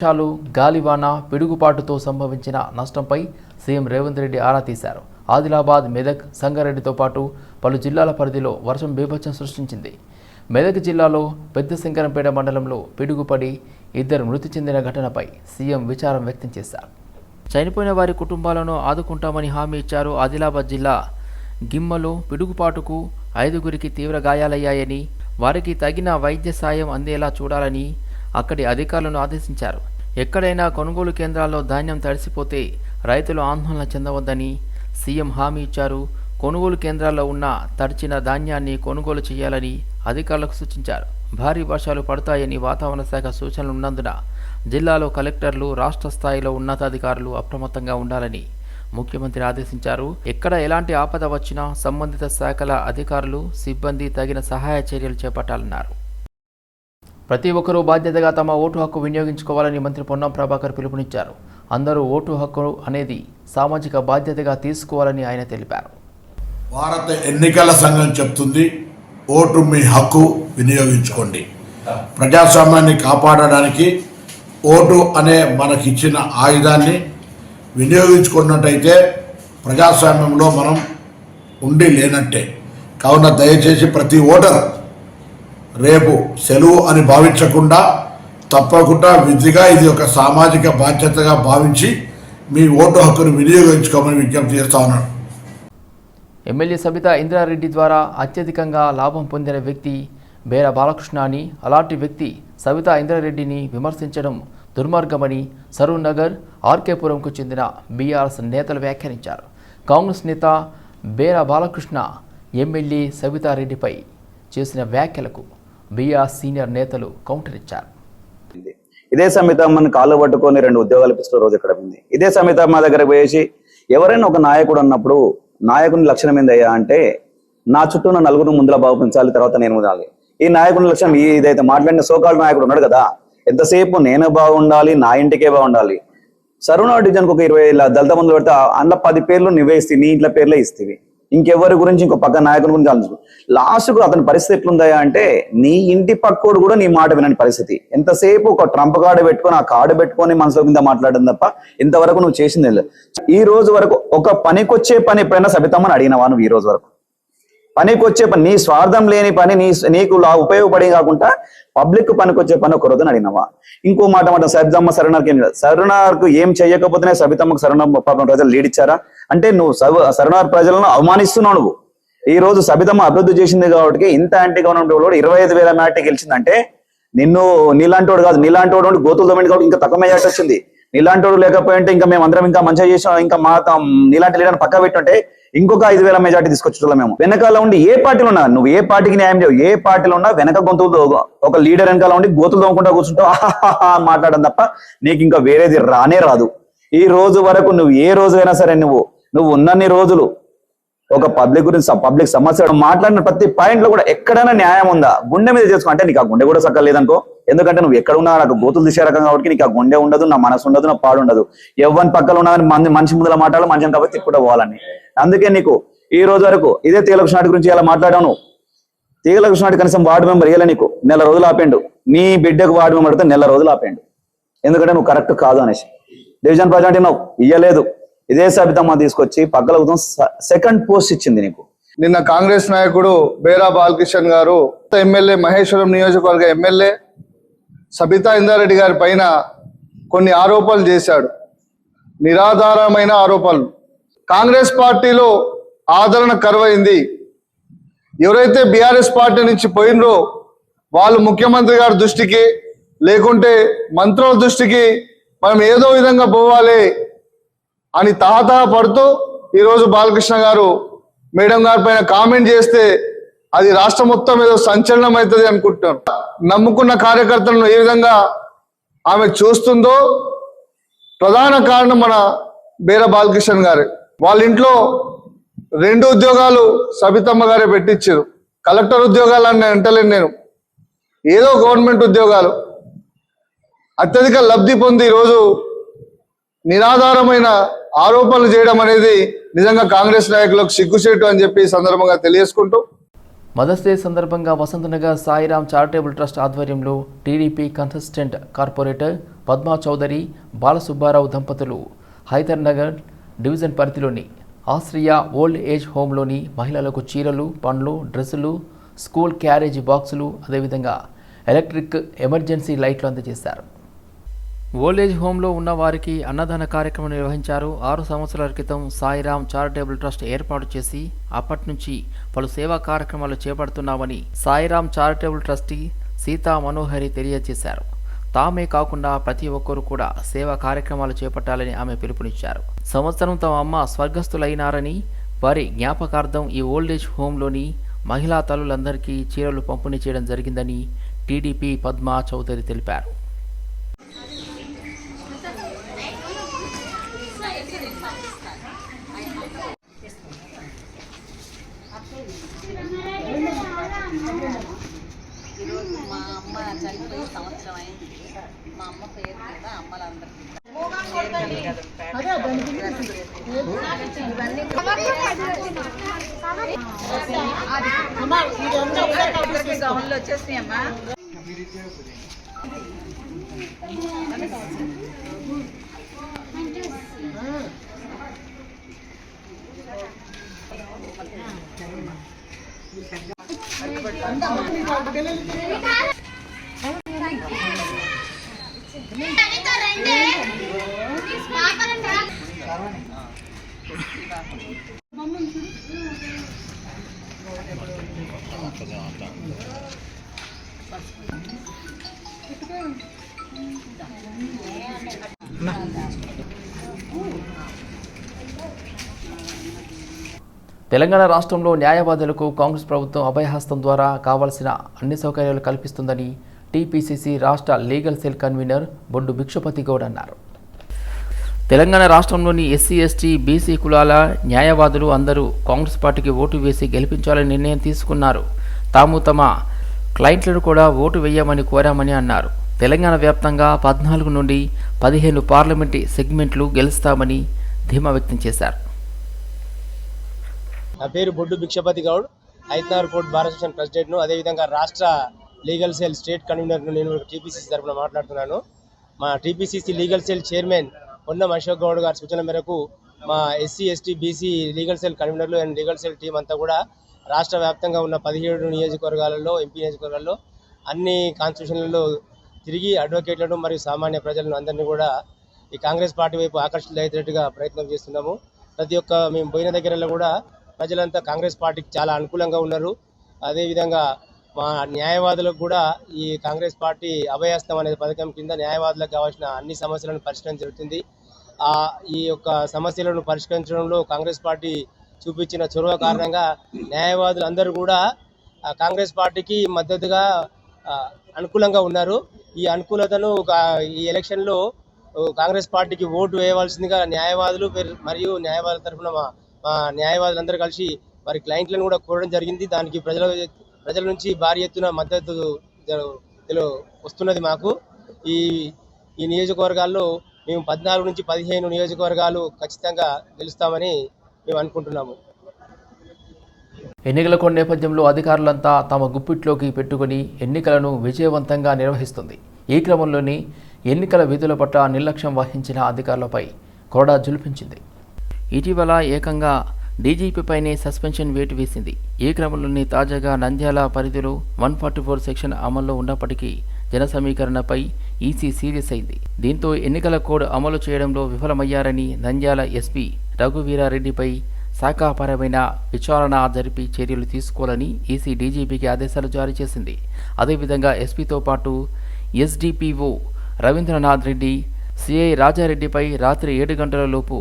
వర్షాలు గాలివాన పిడుగుపాటుతో సంభవించిన నష్టంపై సీఎం రేవంత్ రెడ్డి ఆరా తీశారు. ఆదిలాబాద్ మెదక్ సంగారెడ్డితో పాటు పలు జిల్లాల పరిధిలో వర్షం బీభత్సం సృష్టించింది. మెదక్ జిల్లాలో పెద్ద శంకరంపేట మండలంలో పిడుగుపడి ఇద్దరు మృతి చెందిన ఘటనపై సీఎం విచారం వ్యక్తం చేశారు. చనిపోయిన వారి కుటుంబాలను ఆదుకుంటామని హామీ ఇచ్చారు ఆదిలాబాద్ జిల్లా గిమ్మలో పిడుగుపాటుకు ఐదుగురికి తీవ్ర గాయాలయ్యాయని వారికి తగిన వైద్య సాయం అందేలా చూడాలని అక్కడి అధికారులను ఆదేశించారు. ఎక్కడైనా కొనుగోలు కేంద్రాల్లో ధాన్యం తడిసిపోతే రైతులు ఆందోళన చెందవద్దని సీఎం హామీ ఇచ్చారు. కొనుగోలు కేంద్రాల్లో ఉన్న తడిచిన ధాన్యాన్ని కొనుగోలు చేయాలని అధికారులకు సూచించారు. భారీ వర్షాలు పడతాయని వాతావరణ శాఖ సూచనలు ఉన్నందున జిల్లాలో కలెక్టర్లు రాష్ట్ర స్థాయిలో ఉన్నతాధికారులు అప్రమత్తంగా ఉండాలని ముఖ్యమంత్రి ఆదేశించారు. ఎక్కడ ఎలాంటి ఆపద వచ్చినా సంబంధిత శాఖల అధికారులు సిబ్బంది తగిన సహాయ చర్యలు చేపట్టాలన్నారు. ప్రతి ఒక్కరూ బాధ్యతగా తమ ఓటు హక్కు వినియోగించుకోవాలని మంత్రి పొన్నం ప్రభాకర్ పిలుపునిచ్చారు. అందరూ ఓటు హక్కు అనేది సామాజిక బాధ్యతగా తీసుకోవాలని ఆయన తెలిపారు. భారత ఎన్నికల సంఘం చెప్తుంది ఓటు మీ హక్కు వినియోగించుకోండి. ప్రజాస్వామ్యాన్ని కాపాడడానికి ఓటు అనే మనకిచ్చిన ఆయుధాన్ని వినియోగించుకున్నట్టయితే ప్రజాస్వామ్యంలో మనం ఉండి లేనట్టే. కావున దయచేసి ప్రతి ఓటర్ రేపు సెలవు అని భావించకుండా తప్పకుండా విధిగా ఇది ఒక సామాజిక బాధ్యతగా భావించి మీ ఓటు హక్కును వినియోగించుకోమని విజ్ఞప్తి చేస్తా ఉన్నాను. ఎమ్మెల్యే సబితా ఇంద్రారెడ్డి ద్వారా అత్యధికంగా లాభం పొందిన వ్యక్తి బేర బాలకృష్ణ అని అలాంటి వ్యక్తి సబిత ఇంద్రారెడ్డిని విమర్శించడం దుర్మార్గమని సరూర్ నగర్ ఆర్కేపురంకు చెందిన బీఆర్ఎస్ నేతలు వ్యాఖ్యానించారు. కాంగ్రెస్ నేత బేర బాలకృష్ణ ఎమ్మెల్యే సబితారెడ్డిపై చేసిన వ్యాఖ్యలకు బీఆర్ సీనియర్ నేతలు కౌంటర్ ఇచ్చారు. ఇదే. ఇదే సమితమ్మని కాళ్ళు పట్టుకొని రెండు ఉద్యోగాలు ఇప్పించిన రోజు ఇక్కడ ఉంది. ఇదే సమితమ్మ దగ్గర పోయేసి ఎవరైనా ఒక నాయకుడు అన్నప్పుడు నాయకుని లక్షణం ఏందయ్యా అంటే నా చుట్టూ ఉన్న నలుగురు ముందుల బాగుపించాలి తర్వాత నేను ఉండాలి. ఈ నాయకుని లక్ష్యం ఈ ఇదైతే మాట్లాడిన సోకాల్ నాయకుడు ఉన్నాడు కదా. ఎంతసేపు నేను బాగుండాలి నా ఇంటికే బాగుండాలి. సరుణ డివిజన్కి ఒక ఇరవై దళిత మందులు పెడితే అందులో పది పేర్లు నువ్వే ఇస్తే నీ ఇంట్లో పేర్లే ఇస్తేవి. ఇంకెవరి గురించి ఇంకో పక్క నాయకుని గురించి ఆలోచించు లాస్ట్కు అతని పరిస్థితి ఎట్లుందయా అంటే నీ ఇంటి పక్కోడు కూడా నీ మాట వినని పరిస్థితి. ఎంతసేపు ఒక ట్రంప్ కార్డు పెట్టుకొని ఆ కార్డు పెట్టుకొని మనసులో మీద మాట్లాడడం తప్ప ఇంతవరకు నువ్వు చేసింది లేదు. ఈ రోజు వరకు ఒక పనికొచ్చే పని ఎప్పుడైనా సబితమ్మని అడిగినవా నువ్వు ఈ రోజు వరకు? పనికొచ్చే పని నీ స్వార్థం లేని పని నీ నీకు ఉపయోగపడే కాకుండా పబ్లిక్ పనికొచ్చే పని ఒక రోజున అడిగినవా? ఇంకో మాట మాట సబితమ్మ సరణార్కి ఏం సరణార్కు ఏం చేయకపోతేనే సబితమ్మకు శరణ పాపం ప్రజలు లీడ్ ఇచ్చారా? అంటే నువ్వు శరణార్ ప్రజలను అవమానిస్తున్నావు నువ్వు. ఈ రోజు సబితమ్మ అభివృద్ధి చేసింది కాబట్టి ఇంత యాంటీ గవర్నమెంట్ కూడా ఇరవై ఐదు వేల మ్యాట్ గెలిచిందంటే నిన్ను నీలాంటోడు కాదు నీలాంటోడు ఉండి గోతులు దొమ్మింది కాబట్టి ఇంకా తక్కువ మెజార్టీ వచ్చింది. నీలాంటోడు లేకపోయింటే ఇంకా మేము అందరం ఇంకా మంచిగా చేసాం ఇంకా మా నీలాంటి లీడర్ పక్క పెట్టుంటే ఇంకొక ఐదు వేల మెజార్టీ తీసుకొచ్చేటోళ్ళం మేము. వెనకాల ఉండి ఏ పార్టీలో ఉన్నా నువ్వు ఏ పార్టీకి న్యాయం చేయవు. ఏ పార్టీలో ఉన్నా వెనక గొంతులు ఒక లీడర్ వెనకాల ఉండి గోతులు తోముకుంటా కూర్చుంటావు. మాట్లాడడం తప్ప నీకు ఇంకా వేరేది రానే రాదు. ఈ రోజు వరకు నువ్వు ఏ రోజైనా సరే నువ్వు నువ్వు ఉన్నన్ని రోజులు ఒక పబ్లిక్ గురించి పబ్లిక్ సమస్య మాట్లాడిన ప్రతి పాయింట్లో కూడా ఎక్కడైనా న్యాయం ఉందా? గుండె మీద చేసుకో. అంటే నీకు ఆ గుండె కూడా సక్కలేదనుకో ఎందుకంటే నువ్వు ఎక్కడ ఉన్నా నాకు గోతులు తీసే రకం కాబట్టి నీకు ఆ గుండె ఉండదు నా మనసు ఉండదు నా పాడు ఉండదు. ఎవరి పక్కన ఉన్నదని మంది మనిషి ముందుల మాట్లాడాలి మంచిగా కాబట్టి తిప్పుకుంటూ పోవాలని. అందుకే నీకు ఈ రోజు వరకు ఇదే తీలకృష్ణాటి గురించి ఇలా మాట్లాడాను తీగలకృష్ణాటి కనీసం వార్డు మెంబర్ ఇయ్యలే నీకు. నెల రోజులు ఆపేండు. నీ బిడ్డకు వార్డు మెంబర్ నెల రోజులు ఆపేండు. ఎందుకంటే నువ్వు కరెక్ట్ కాదు అనేసి. డివిజన్ ప్రజెంట్ నువ్వు ఇయ్యలేదు. ఇదే సబితమ్మ తీసుకొచ్చి పక్కల సెకండ్ పోస్ట్ ఇచ్చింది నీకు. నిన్న కాంగ్రెస్ నాయకుడు బేరా బాలకిషన్ గారు ఎమ్మెల్యే మహేశ్వరం నియోజకవర్గ ఎమ్మెల్యే సబితా ఇందారెడ్డి గారి పైన కొన్ని ఆరోపణలు చేశాడు. నిరాధారమైన ఆరోపణలు. కాంగ్రెస్ పార్టీలో ఆదరణ కరువైంది. ఎవరైతే బీఆర్ఎస్ పార్టీ నుంచి పోయినరో వాళ్ళు ముఖ్యమంత్రి గారి దృష్టికి లేకుంటే మంత్రుల దృష్టికి మనం ఏదో విధంగా పోవాలి అని తహతహ పడుతూ ఈరోజు బాలకృష్ణ గారు మేడం గారి పైన కామెంట్ చేస్తే అది రాష్ట్ర మొత్తం ఏదో సంచలనం అవుతుంది అనుకుంటున్నాను నమ్ముకున్న కార్యకర్తలను ఏ విధంగా ఆమె చూస్తుందో ప్రధాన కారణం మన బేర బాలకృష్ణ గారు. వాళ్ళ ఇంట్లో రెండు ఉద్యోగాలు సబితమ్మ గారే పెట్టించారు. కలెక్టర్ ఉద్యోగాలు అని నేను అంటలేను నేను. ఏదో గవర్నమెంట్ ఉద్యోగాలు. అత్యధిక లబ్ధి పొంది ఈరోజు నిరాధారమైన ఆరోపణలు చేయడం అనేది నిజంగా కాంగ్రెస్ నాయకులకు సిగ్గుచేటు అని చెప్పి సందర్భంగా తెలియజేసుకుంటూ. మదర్స్ డే సందర్భంగా వసంతనగర్ సాయిరామ్ చారిటబుల్ ట్రస్ట్ ఆధ్వర్యంలో TDP consistent corporator Padma Chowdary Balasubbarao దంపతులు హైదర్ నగర్ డివిజన్ పరిధిలోని ఆస్ట్రియా ఓల్డ్ ఏజ్ హోమ్లోని మహిళలకు చీరలు పండ్లు డ్రెస్సులు స్కూల్ క్యారేజీ బాక్సులు అదేవిధంగా ఎలక్ట్రిక్ ఎమర్జెన్సీ లైట్లు అందజేశారు. ఓల్డేజ్ హోమ్లో ఉన్న వారికి అన్నదాన కార్యక్రమం నిర్వహించారు. ఆరు సంవత్సరాల క్రితం సాయిరాం చారిటబుల్ ట్రస్ట్ ఏర్పాటు చేసి అప్పటి నుంచి పలు సేవా కార్యక్రమాలు చేపడుతున్నామని సాయిరాం చారిటబుల్ ట్రస్టీ సీతా మనోహరి తెలియజేశారు. తామే కాకుండా ప్రతి ఒక్కరూ కూడా సేవా కార్యక్రమాలు చేపట్టాలని ఆమె పిలుపునిచ్చారు. సంవత్సరం తమ అమ్మ స్వర్గస్థులైనారని వారి జ్ఞాపకార్థం ఈ ఓల్డేజ్ హోమ్లోని మహిళా తల్లులందరికీ చీరలు పంపిణీ చేయడం జరిగిందని టీడీపీ పద్మా చౌదరి తెలిపారు ఈరోజు మా అమ్మ చనిపోయి సంవత్సరం అయింది మా అమ్మ పేరు మీద అమ్మలందరికీ ఇవన్నీ గౌన్లు తెలంగాణ రాష్ట్రంలో న్యాయవాదులకు కాంగ్రెస్ ప్రభుత్వం అభయహస్తం ద్వారా కావాల్సిన అన్ని సౌకర్యాలు కల్పిస్తుందని టీపీసీసీ రాష్ట్ర legal cell convener Boddu Bhikshapathi Goud అన్నారు. తెలంగాణ రాష్ట్రంలోని ఎస్సీ ఎస్టీ బీసీ కులాల న్యాయవాదులు అందరూ కాంగ్రెస్ పార్టీకి ఓటు వేసి గెలిపించాలని నిర్ణయం తీసుకున్నారు. తాము తమ క్లయింట్లను కూడా ఓటు వేయమని కోరామని అన్నారు. తెలంగాణ వ్యాప్తంగా పద్నాలుగు నుండి పదిహేను పార్లమెంటు సెగ్మెంట్లు గెలుస్తామని ధీమా వ్యక్తం చేశారు. నా పేరు బొడ్డు భిక్షపతి గౌడ్. ఐతనార్ భారతదేశం ప్రెసిడెంట్ను. అదేవిధంగా రాష్ట్ర లీగల్ సెల్ స్టేట్ కన్వీనర్ నేను టీపీసీసీ తరఫున మాట్లాడుతున్నాను. మా TPCC legal cell chairman Ponnam Ashok Goud గారి సూచన మేరకు మా SC ST BC legal cell కన్వీనర్లు అండ్ లీగల్ సెల్ టీం అంతా కూడా రాష్ట్ర వ్యాప్తంగా ఉన్న పదిహేడు నియోజకవర్గాలలో ఎంపీ నియోజకవర్గాల్లో అన్ని కాన్స్టిట్యూషన్లలో తిరిగి అడ్వకేట్లను మరియు సామాన్య ప్రజలను అందరినీ కూడా ఈ కాంగ్రెస్ పార్టీ వైపు ఆకర్షితులయ్యేటట్టుగా ప్రయత్నం చేస్తున్నాము. ప్రతి ఒక్క మేము పోయిన దగ్గరలో కూడా ప్రజలంతా కాంగ్రెస్ పార్టీకి చాలా అనుకూలంగా ఉన్నారు. అదేవిధంగా మా న్యాయవాదులకు కూడా ఈ కాంగ్రెస్ పార్టీ అభయహస్తం అనే పథకం కింద న్యాయవాదులకు కావాల్సిన అన్ని సమస్యలను పరిష్కరించడం జరుగుతుంది. ఆ ఈ యొక్క సమస్యలను పరిష్కరించడంలో కాంగ్రెస్ పార్టీ చూపించిన చొరవ కారణంగా న్యాయవాదులు అందరూ కూడా కాంగ్రెస్ పార్టీకి మద్దతుగా అనుకూలంగా ఉన్నారు. ఈ అనుకూలతను ఈ ఎలక్షన్లో కాంగ్రెస్ పార్టీకి ఓటు వేయవలసిందిగా న్యాయవాదులు మరియు న్యాయవాదుల తరఫున మా మా న్యాయవాదులందరూ కలిసి వారి క్లయింట్లను కూడా కోరడం జరిగింది. దానికి ప్రజల ప్రజల నుంచి భారీ ఎత్తున మద్దతు వస్తున్నది మాకు. ఈ ఈ నియోజకవర్గాల్లో మేము పద్నాలుగు నుంచి పదిహేను నియోజకవర్గాలు ఖచ్చితంగా గెలుస్తామని మేము అనుకుంటున్నాము. ఎన్నికల కోడ్ నేపథ్యంలో అధికారులంతా తమ గుప్పిట్లోకి పెట్టుకుని ఎన్నికలను విజయవంతంగా నిర్వహిస్తుంది. ఈ క్రమంలోనే ఎన్నికల విధుల పట్ల నిర్లక్ష్యం వహించిన అధికారులపై కోడా జులిపించింది. ఇటీవల ఏకంగా డీజీపీపైనే సస్పెన్షన్ వేటు వేసింది. ఈ క్రమంలోనే తాజాగా నంద్యాల పరిధిలో వన్ ఫార్టీ ఫోర్ సెక్షన్ అమల్లో ఉన్నప్పటికీ జన సమీకరణపై ఈసీ సీరియస్ అయింది. దీంతో ఎన్నికల కోడ్ అమలు చేయడంలో విఫలమయ్యారని నంద్యాల ఎస్పీ రఘువీరారెడ్డిపై శాఖాపరమైన విచారణ జరిపి చర్యలు తీసుకోవాలని ఈసీ డీజీపీకి ఆదేశాలు జారీ చేసింది. అదేవిధంగా ఎస్పీతో పాటు ఎస్డిపిఓ రవీంద్రనాథ్ రెడ్డి సిఐ రాజారెడ్డిపై రాత్రి ఏడు గంటల లోపు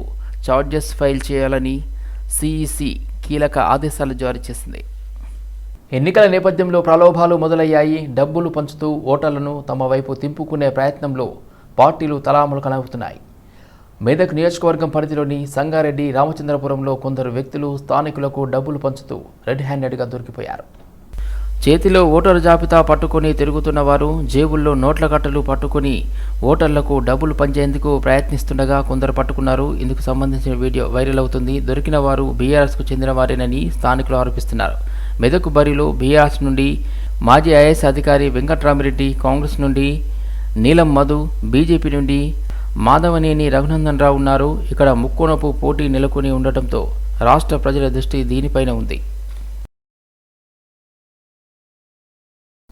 చార్జెస్ ఫైల్ చేయాలని సిఈసి కీలక ఆదేశాలు జారీ చేసింది. ఎన్నికల నేపథ్యంలో ప్రలోభాలు మొదలయ్యాయి. డబ్బులు పంచుతూ ఓటర్లను తమ వైపు తింపుకునే ప్రయత్నంలో పార్టీలు తలాములు కనవుతున్నాయి మెదక్ నియోజకవర్గం పరిధిలోని సంగారెడ్డి రామచంద్రపురంలో కొందరు వ్యక్తులు స్థానికులకు డబ్బులు పంచుతూ రెడ్ హ్యాండెడ్గా దొరికిపోయారు. చేతిలో ఓటరు జాబితా పట్టుకొని తిరుగుతున్న వారు జేబుల్లో నోట్ల కట్టలు పట్టుకొని ఓటర్లకు డబ్బులు పంచేందుకు ప్రయత్నిస్తుండగా కొందరు పట్టుకున్నారు. ఇందుకు సంబంధించిన వీడియో వైరల్ అవుతుంది. దొరికిన వారు బీఆర్ఎస్కు చెందిన వారేనని స్థానికులు ఆరోపిస్తున్నారు. మెదకు బరిలో బీఆర్ఎస్ నుండి మాజీ ఐఏఎస్ అధికారి వెంకట్రామిరెడ్డి కాంగ్రెస్ నుండి నీలం మధు బీజేపీ నుండి మాధవనేని రఘునందన్ రావు ఉన్నారు. ఇక్కడ ముక్కోనపు పోటీ నెలకొని ఉండటంతో రాష్ట్ర ప్రజల దృష్టి దీనిపైన ఉంది.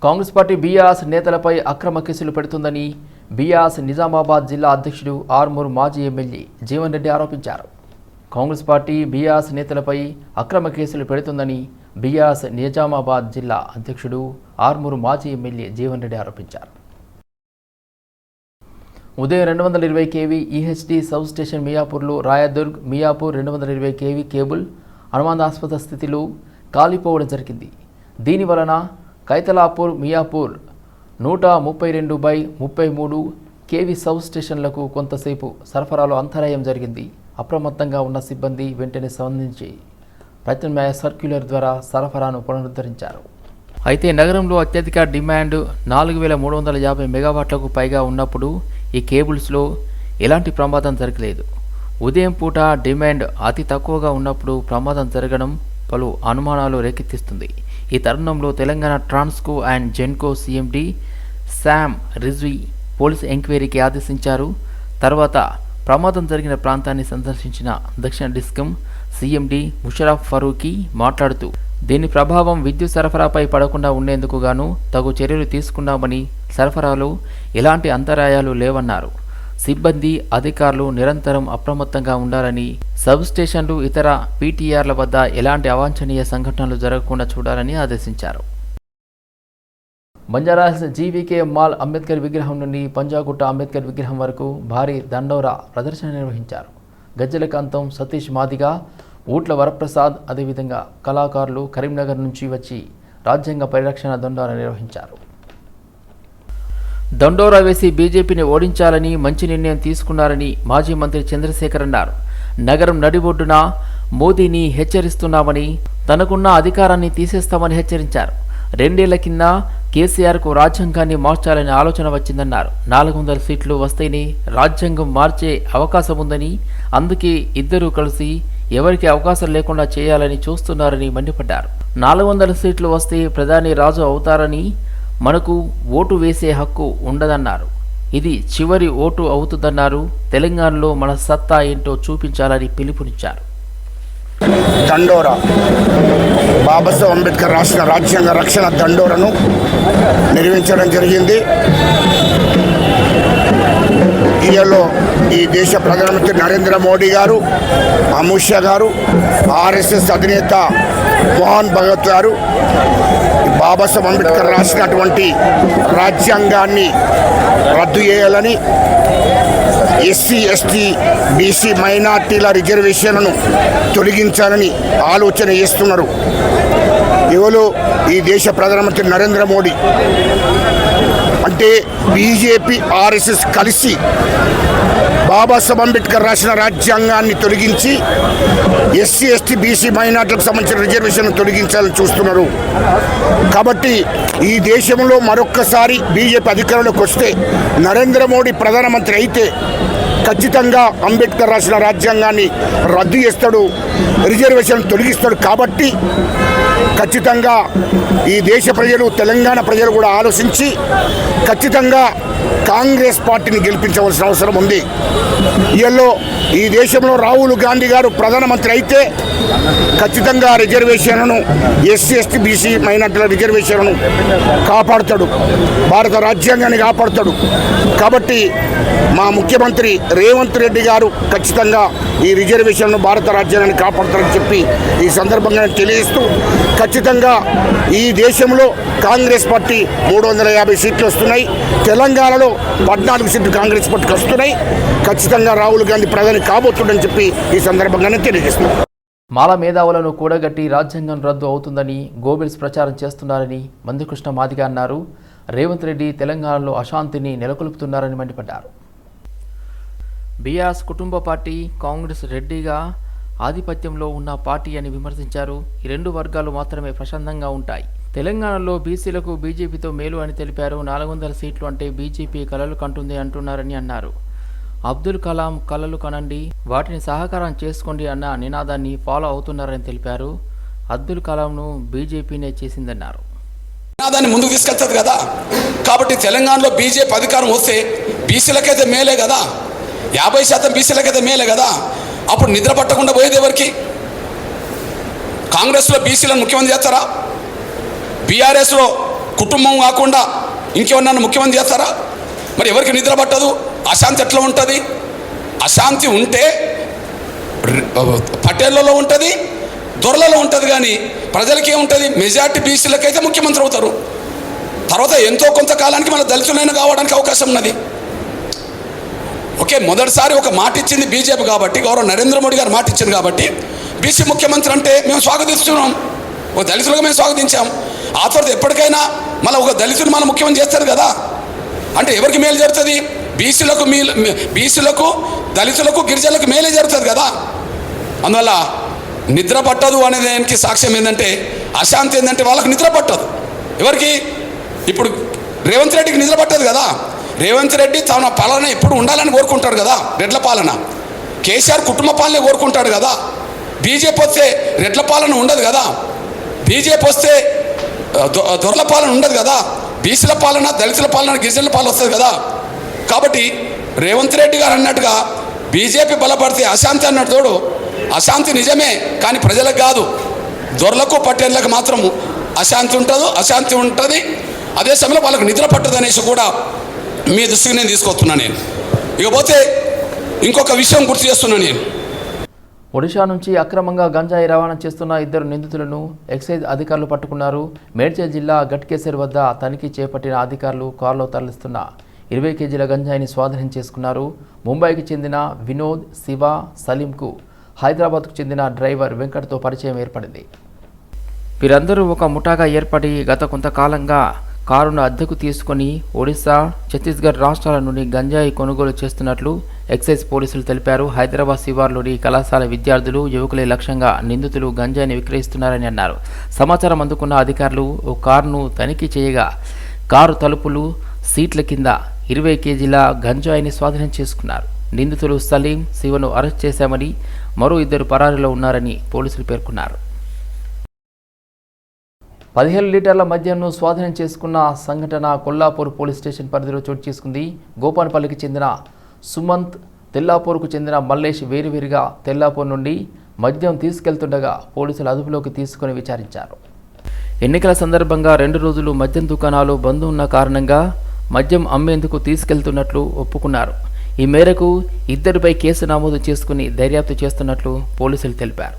కాంగ్రెస్ పార్టీ బీఆర్ఎస్ నేతలపై అక్రమ కేసులు పెడుతుందని బీఆర్ఎస్ నిజామాబాద్ జిల్లా అధ్యక్షుడు ఆర్మూర్ మాజీ ఎమ్మెల్యే జీవన్ రెడ్డి ఆరోపించారు. కాంగ్రెస్ పార్టీ బీఆర్ఎస్ నేతలపై అక్రమ కేసులు పెడుతుందని బీఆర్ఎస్ నిజామాబాద్ జిల్లా అధ్యక్షుడు ఆర్మూరు మాజీ ఎమ్మెల్యే జీవన్ రెడ్డి ఆరోపించారు. ఉదయం రెండు వందల ఇరవై కేవీ ఈహెచ్డి సబ్ స్టేషన్ మియాపూర్లో రాయదుర్గ్ మియాపూర్ రెండు వందల ఇరవై కేవీ కేబుల్ అనుమానాస్పద స్థితిలో కాలిపోవడం జరిగింది. దీని వలన కైతలాపూర్ మియాపూర్ నూట ముప్పై రెండు బై ముప్పై మూడు కేవీ సబ్ స్టేషన్లకు కొంతసేపు సరఫరాలో అంతరాయం జరిగింది. అప్రమత్తంగా ఉన్న సిబ్బంది వెంటనే స్పందించి ప్రత్యామ్నాయ సర్క్యులర్ ద్వారా సరఫరాను పునరుద్ధరించారు. అయితే నగరంలో అత్యధిక డిమాండ్ నాలుగు వేల మూడు వందల యాభై మెగావాట్లకు పైగా ఉన్నప్పుడు ఈ కేబుల్స్లో ఎలాంటి ప్రమాదం జరగలేదు. ఉదయం పూట డిమాండ్ అతి తక్కువగా ఉన్నప్పుడు ప్రమాదం జరగడం పలు అనుమానాలు రేకెత్తిస్తుంది. ఈ తరుణంలో Telangana Transco and Genco CMD Sam Rizvi police ఎంక్వైరీకి ఆదేశించారు. తర్వాత ప్రమాదం జరిగిన ప్రాంతాన్ని సందర్శించిన దక్షిణ డిస్కమ్ సీఎండి ముషరఫ్ ఫరూఖీ మాట్లాడుతూ దీని ప్రభావం విద్యుత్ సరఫరాపై పడకుండా ఉండేందుకు గాను తగు చర్యలు తీసుకున్నామని సరఫరాలో ఎలాంటి అంతరాయాలు లేవన్నారు. సిబ్బంది అధికారులు నిరంతరం అప్రమత్తంగా ఉండాలని సబ్ స్టేషన్లు ఇతర పీటీఆర్ల వద్ద ఎలాంటి అవాంఛనీయ సంఘటనలు జరగకుండా చూడాలని ఆదేశించారు. బంజారాస్ జీవీకే మాల్ అంబేద్కర్ విగ్రహం నుండి పంజాగుట్ట అంబేద్కర్ విగ్రహం వరకు భారీ దండోరా ప్రదర్శన నిర్వహించారు. గజ్జలకాంతం సతీష్ మాదిగా ఊట్ల వరప్రసాద్ అదేవిధంగా కళాకారులు కరీంనగర్ నుంచి వచ్చి రాజ్యాంగ పరిరక్షణ దండోరా నిర్వహించారు. దండోరా వేసి బీజేపీని ఓడించాలని మంచి నిర్ణయం తీసుకున్నారని మాజీ మంత్రి చంద్రశేఖర్ అన్నారు. నగరం నడిబొడ్డున మోదీని హెచ్చరిస్తున్నామని తనకున్న అధికారాన్ని తీసేస్తామని హెచ్చరించారు. రెండేళ్ళ కింద కేసీఆర్కు రాజ్యాంగాన్ని మార్చాలనే ఆలోచన వచ్చిందన్నారు. నాలుగు వందల సీట్లు వస్తేనే రాజ్యాంగం మార్చే అవకాశం ఉందని అందుకే ఇద్దరూ కలిసి ఎవరికి అవకాశం లేకుండా చేయాలని చూస్తున్నారని మండిపడ్డారు. నాలుగు వందల సీట్లు వస్తే ప్రధాని రాజు అవుతారని మనకు ఓటు వేసే హక్కు ఉండదన్నారు. ఇది చివరి ఓటు అవుతుందన్నారు. తెలంగాణలో మన సత్తా ఏంటో చూపించాలని పిలుపునిచ్చారు. దండోరా. బాబాసాహెబ్ అంబేద్కర్ రాసిన రాజ్యాంగ రక్షణ దండోరను నిర్వహించడం జరిగింది. ఈయలో ఈ దేశ ప్రధానమంత్రి నరేంద్ర మోడీ గారు అమిత్ షా గారు ఆర్ఎస్ఎస్ అధినేత మోహన్ భగవత్ గారు బాబాసాహెబ్ అంబేద్కర్ రాసినటువంటి రాజ్యాంగాన్ని రద్దు చేయాలని ఎస్సీ ఎస్టీ బీసీ మైనార్టీల రిజర్వేషన్లను తొలగించాలని ఆలోచన చేస్తున్నారు. ఎవరు ఈ దేశ ప్రధానమంత్రి నరేంద్ర మోడీ? అంటే బీజేపీ ఆర్ఎస్ఎస్ కలిసి బాబాసాహెబ్ అంబేద్కర్ రాసిన రాజ్యాంగాన్ని తొలగించి ఎస్సీ ఎస్టీ బీసీ మైనార్టీలకు సంబంధించిన రిజర్వేషన్ తొలగించాలని చూస్తున్నారు. కాబట్టి ఈ దేశంలో మరొక్కసారి బీజేపీ అధికారంలోకి వస్తే నరేంద్ర మోడీ ప్రధానమంత్రి అయితే ఖచ్చితంగా అంబేద్కర్ రాసిన రాజ్యాంగాన్ని రద్దు చేస్తాడు రిజర్వేషన్ తొలగిస్తాడు. కాబట్టి ఖచ్చితంగా ఈ దేశ ప్రజలు తెలంగాణ ప్రజలు కూడా ఆలోచించి ఖచ్చితంగా కాంగ్రెస్ పార్టీని గెలిపించవలసిన అవసరం ఉంది. ఇయల్లో ఈ దేశంలో రాహుల్ గాంధీ గారు ప్రధానమంత్రి అయితే ఖచ్చితంగా రిజర్వేషన్లను ఎస్సీ ఎస్టీ బీసీ మైనార్టీల రిజర్వేషన్లను కాపాడుతాడు. భారత రాజ్యాంగాన్ని కాపాడుతాడు. కాబట్టి మా ముఖ్యమంత్రి రేవంత్ రెడ్డి గారు ఖచ్చితంగా ఈ రిజర్వేషన్ను భారత రాజ్యాంగాన్ని కాపాడుతారని చెప్పి ఈ సందర్భంగా నేను తెలియజేస్తూ ఖచ్చితంగా ఈ దేశంలో కాంగ్రెస్ పార్టీ మూడు వందల యాభై సీట్లు వస్తున్నాయి. తెలంగాణలో పద్నాలుగు సీట్లు కాంగ్రెస్ పార్టీకి వస్తున్నాయి. ఖచ్చితంగా రాహుల్ గాంధీ ప్రధాని కాబోతుండని చెప్పి ఈ సందర్భంగా నేను మాల మేధావులను కూడగట్టి రాజ్యాంగం రద్దు అవుతుందని గోబెల్స్ ప్రచారం చేస్తున్నారని మందుకృష్ణ మాదిగ అన్నారు. రేవంత్ రెడ్డి తెలంగాణలో అశాంతిని నెలకొల్పుతున్నారని మండిపడ్డారు. బీఆర్ఎస్ కుటుంబ పార్టీ కాంగ్రెస్ రెడ్డిగా ఆధిపత్యంలో ఉన్న పార్టీ అని విమర్శించారు. ఈ రెండు వర్గాలు మాత్రమే ప్రశాంతంగా ఉంటాయి. తెలంగాణలో బీసీలకు బీజేపీతో మేలు అని తెలిపారు. నాలుగు వందల సీట్లు అంటే బీజేపీ కలలు కంటుంది అంటున్నారని అన్నారు. అబ్దుల్ కలాం కలలు కనండి వాటిని సహకారం చేసుకోండి అన్న నినాదాన్ని ఫాలో అవుతున్నారని తెలిపారు. అబ్దుల్ కలాంను బీజేపీనే చేసిందన్నారు. నినాదాన్ని ముందుకు తీసుకెళ్తుంది కదా. కాబట్టి తెలంగాణలో బీజేపీ అధికారం వస్తే బీసీలకైతే మేలే కదా. యాభై శాతం బీసీలకైతే మేలే కదా. అప్పుడు నిద్ర పట్టకుండా పోయేది ఎవరికి? కాంగ్రెస్లో బీసీలను ముఖ్యమంత్రి చేస్తారా? బీఆర్ఎస్లో కుటుంబం కాకుండా ఇంకెవరన్నా ముఖ్యమంత్రి చేస్తారా? మరి ఎవరికి నిద్ర పట్టదు? అశాంతి ఎట్లా ఉంటుంది? అశాంతి ఉంటే పటేళ్ళలో ఉంటుంది దొరలలో ఉంటుంది కానీ ప్రజలకి ఏముంటుంది? మెజార్టీ బీసీలకైతే ముఖ్యమంత్రి అవుతారు. తర్వాత ఎంతో కొంతకాలానికి మన దళితులైన కావడానికి అవకాశం ఉన్నది. ఓకే మొదటిసారి ఒక మాట ఇచ్చింది బీజేపీ కాబట్టి గౌరవ నరేంద్ర మోడీ గారు మాట ఇచ్చింది కాబట్టి బీసీ ముఖ్యమంత్రి అంటే మేము స్వాగతిస్తున్నాం. ఒక దళితులుగా మేము స్వాగతించాం. ఆ తర్వాత ఎప్పటికైనా మళ్ళీ ఒక దళితుడు మన ముఖ్యమంత్రి చేస్తారు కదా. అంటే ఎవరికి మేలు జరుగుతుంది? బీసీలకు మీ బీసీలకు దళితులకు గిరిజనులకు మేలే జరుగుతుంది కదా. అందువల్ల నిద్ర పట్టదు అనే దానికి సాక్ష్యం ఏంటంటే అశాంతి ఏంటంటే వాళ్ళకి నిద్ర పట్టదు. ఎవరికి? ఇప్పుడు రేవంత్ రెడ్డికి నిద్ర పట్టదు కదా. రేవంత్ రెడ్డి తన పాలన ఎప్పుడు ఉండాలని కోరుకుంటాడు కదా రెడ్ల పాలన. కేసీఆర్ కుటుంబ పాలన కోరుకుంటాడు కదా బీజేపీ వస్తే రెడ్ల పాలన ఉండదు కదా బీజేపీ వస్తే దొ- దొరల పాలన ఉండదు కదా బీసీల పాలన దళితుల పాలన గిరిజనుల పాలన వస్తుంది కదా. కాబట్టి రేవంత్ రెడ్డి గారు అన్నట్టుగా బీజేపీ బలపడితే అశాంతి అన్నట్టు తోడు అశాంతి నిజమే కానీ ప్రజలకు కాదు దొరలకు పట్టేళ్ళకు మాత్రం అశాంతి ఉంటుంది అశాంతి ఉంటుంది అదే సమయంలో వాళ్ళకు నిద్ర పట్టదు అనేసి కూడా మీ దృష్టికి నేను తీసుకొస్తున్నాను నేను. ఇకపోతే ఇంకొక విషయం గుర్తు చేస్తున్నాను నేను. ఒడిషా నుంచి అక్రమంగా గంజాయి రవాణా చేస్తున్న ఇద్దరు నిందితులను ఎక్సైజ్ అధికారులు పట్టుకున్నారు. మేడ్చల్ జిల్లా గట్కేసర్ వద్ద తనిఖీ చేపట్టిన అధికారులు కారులో తరలిస్తున్న ఇరవై కేజీల గంజాయిని స్వాధీనం చేసుకున్నారు. ముంబైకి చెందిన వినోద్ శివ సలీంకు హైదరాబాద్కు చెందిన డ్రైవర్ వెంకట్తో పరిచయం ఏర్పడింది. వీరందరూ ఒక ముఠాగా ఏర్పడి గత కొంతకాలంగా కారును అద్దెకు తీసుకొని ఒడిశా ఛత్తీస్గఢ్ రాష్ట్రాల నుండి గంజాయి కొనుగోలు చేస్తున్నట్లు ఎక్సైజ్ పోలీసులు తెలిపారు. హైదరాబాద్ శివార్లోని కళాశాల విద్యార్థులు యువకులే లక్ష్యంగా నిందితులు గంజాయిని విక్రయిస్తున్నారని అన్నారు. సమాచారం అందుకున్న అధికారులు ఓ కారును తనిఖీ చేయగా కారు తలుపులు సీట్ల కింద ఇరవై కేజీల గంజాయిని స్వాధీనం చేసుకున్నారు. నిందితులు సలీం శివను అరెస్ట్ చేశామని మరో ఇద్దరు పరారీలో ఉన్నారని పోలీసులు పేర్కొన్నారు. పదిహేను లీటర్ల మద్యంను స్వాధీనం చేసుకున్న సంఘటన కొల్లాపూర్ పోలీస్ స్టేషన్ పరిధిలో చోటు చేసుకుంది. గోపాన్పల్లికి చెందిన సుమంత్ తెల్లాపూర్కు చెందిన మల్లేష్ వేరువేరుగా తెల్లాపూర్ నుండి మద్యం తీసుకెళ్తుండగా పోలీసులు అదుపులోకి తీసుకుని విచారించారు. ఎన్నికల సందర్భంగా రెండు రోజులు మద్యం దుకాణాలు బంద్ ఉన్న కారణంగా మద్యం అమ్మేందుకు తీసుకెళ్తున్నట్లు ఒప్పుకున్నారు. ఈ మేరకు ఇద్దరిపై కేసు నమోదు చేసుకుని దర్యాప్తు చేస్తున్నట్లు పోలీసులు తెలిపారు.